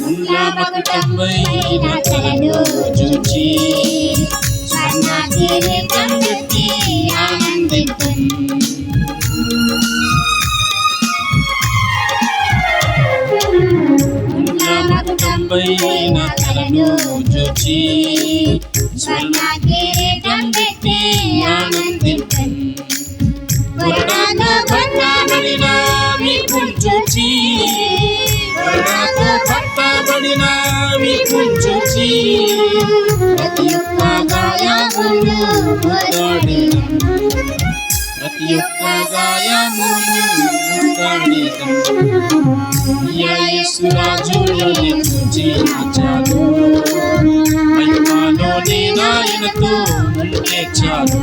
ముల్లామకు తొంభైన కలను చూచి స్వర్ణ కిరీటం పెట్టి ఆనందితం ముల్లామకు తొంభైన కలను చూచి స్వర్ణ కిరీటం పెట్టి ఆనందితం కొరడాతో పట్టబడిన మీకు పట్టబడిన మీకు చూచి ప్రతి ఒక్క గాయమును ముద్దాడిన ప్రతి ఒక్క గాయమును ముద్దాడిన యేసురాజుని నాయనతో చాలు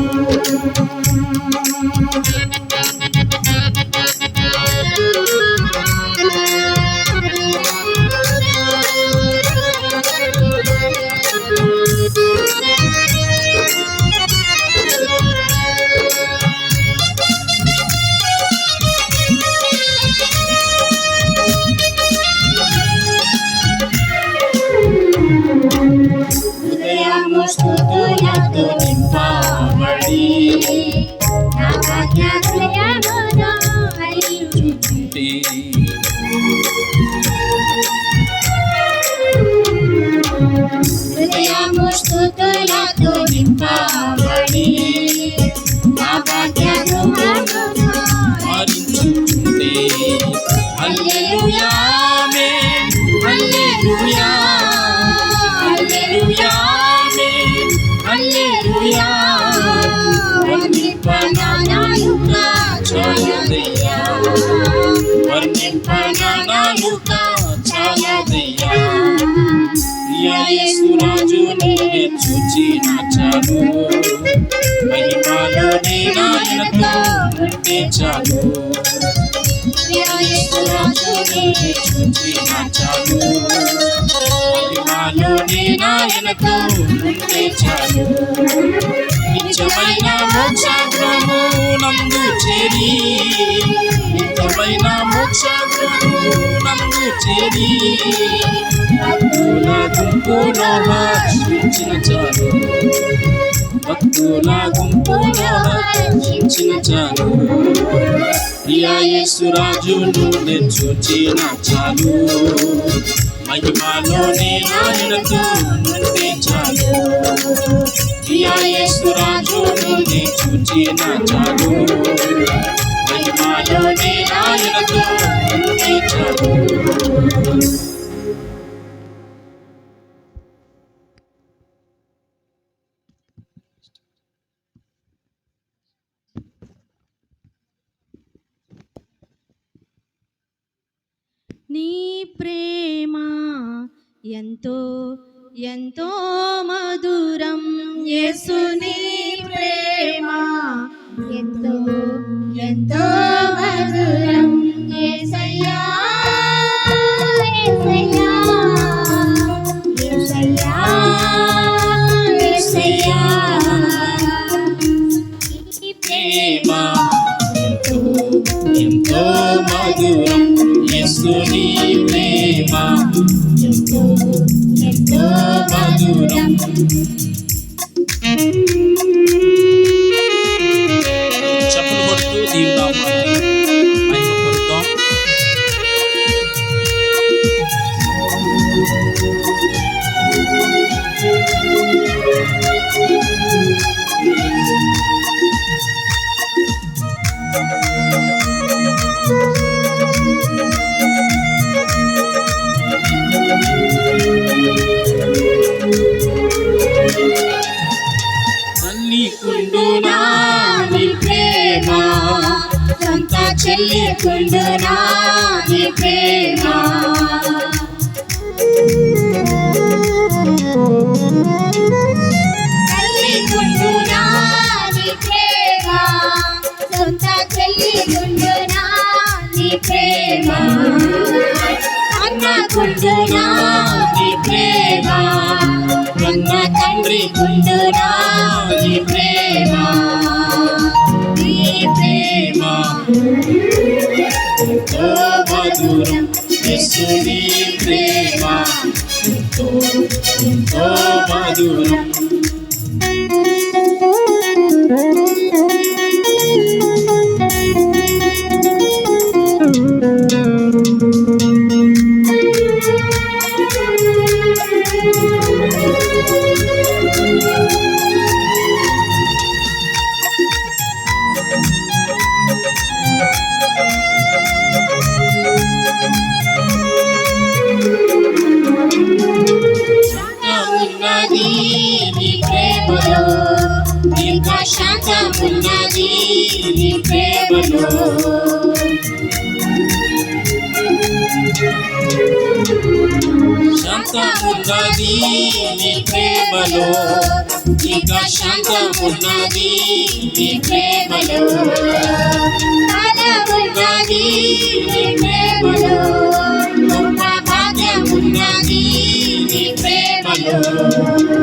మహిమలోని నాయనతో ఉంటే చాలు హృదయము స్తుతులతో నింపబడి నా మహిమలోని నాయనతో ఉంటే చాలు. ప్రియా యేసురాజు నిన్నే చూచి నాయనతో ఉంటే చాలు. నిత్యమైన మోక్షాగ్రము నందు చేరి. నిత్యమైన మోక్షాగ్రము నందు చేరి. భక్తుల గుంపులో చాలు. భక్తుల గుంపులో హర్షించిన చాలు. ప్రియా చూచిన చాలు. మహిమలోని ఆయనతో నుండి చాలు. ప్రియా యేసురాజు చూచిన చాలు. మహిమలోని ఆయనతో నుండి చాలు. ఎంతో ఎంతో మధురం యేసుని ప్రేమ. ఎంతో ఎంతో మధురం యేసయ్యా యేసయ్యా యేసయ్యా యేసయ్యా. ప్రేమ ఎంతో ఎంతో మధురం యేసుని ప్రేమ. ఎంతో ఎంతో మధురం చప్పులు కొడుతూ దీని చెల్లి నీ ప్రేమ. ప్రేమ. కుండునా నీ ప్రేమ. అన్న తండ్రి కుండునా నీ ప్రేమ. నీ ప్రేమ మధురం యేసుని ప్రేమ ఎంతో ఎంతో మధురం నీ ప్రేమలో శాంతమున్నది నీ ప్రేమలో? ఇంకా శాంతమున్నది నీ ప్రేమలో. ఉన్నది నీ ప్రేమలో? గొప్ప భాగ్యమున్నది నీ ప్రేమలో.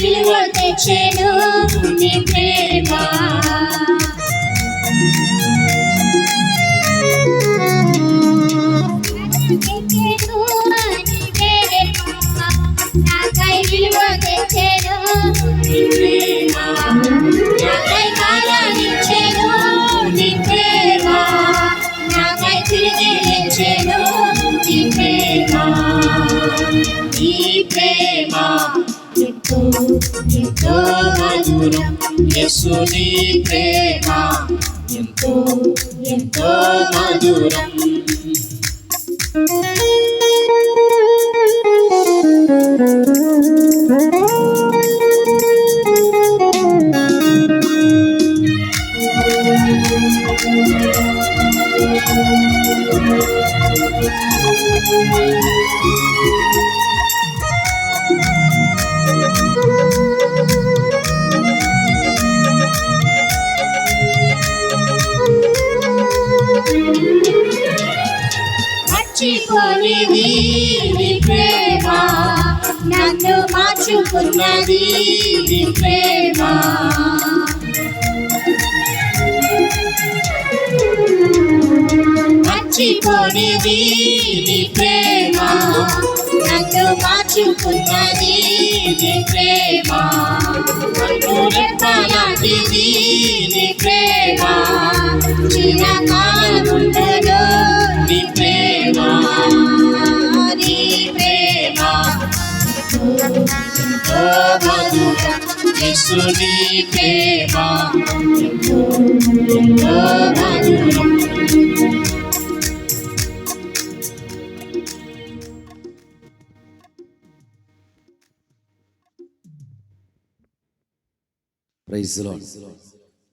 విలువ తెచ్చెను నీ ప్రేమ ఎక్కెను నీ విలువ నీ మధురం యేసు నీ ప్రేమ ఎంతో ఎంతో మధురం మర్చిపోనిది నీ ప్రేమ. నన్ను మార్చుకున్నది నీ ప్రేమ. మర్చిపోనిది నీ ప్రేమ. నన్ను మార్చుకున్నది నీ ప్రేమ. నన్ను రెప్పలాంటిది నీ ప్రేమ. చిరకాలముండదు నీ ప్రేమ. నీ ప్రేమ. ఎంతో మధురం యేసు నీ ప్రేమ. ఎంతో ప్రైజ్లో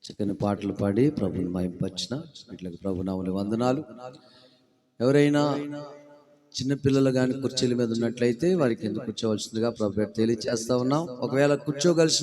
చక్కని పాటలు పాడి ప్రభుని మహింపచ్చిన వీటికి ప్రభు వందనాలు. ఎవరైనా చిన్నపిల్లలు కానీ కుర్చీల మీద ఉన్నట్లయితే వారికి ఎందుకు కూర్చోవలసిందిగా ప్రభు తెలియజేస్తా ఉన్నాం. ఒకవేళ కూర్చోగలిసిన